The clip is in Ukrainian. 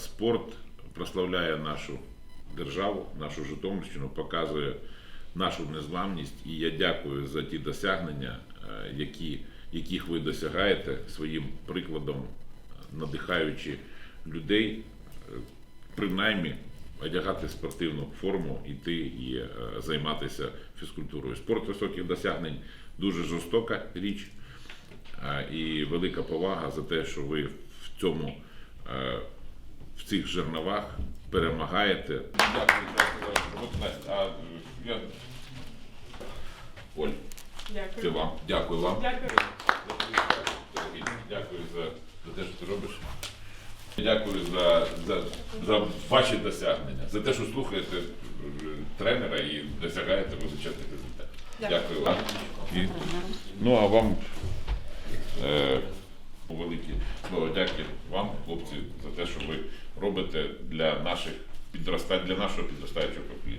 Спорт прославляє нашу державу, нашу Житомирщину, показує нашу незламність. І я дякую за ті досягнення, е, які, яких ви досягаєте своїм прикладом, надихаючи людей, е, принаймні одягати спортивну форму, йти і е, займатися фізкультурою. Спорт високих досягнень дуже жорстока річ. І велика повага за те, що ви в цьому цих жерновах перемагаєте. Дякую, дякую. От, а я... Оль, Дякую. це вам. Дякую вам. Дякую. Дякую за, за те, що ти робиш. Дякую за, за, за ваші досягнення, за те, що слухаєте е, тренера і досягаєте визначальних результатів. Дякую вам. І, ну а вам е, велике слово дяки вам, хлопці, те, що ви робите для наших підроста... для нашого підростаючого покоління.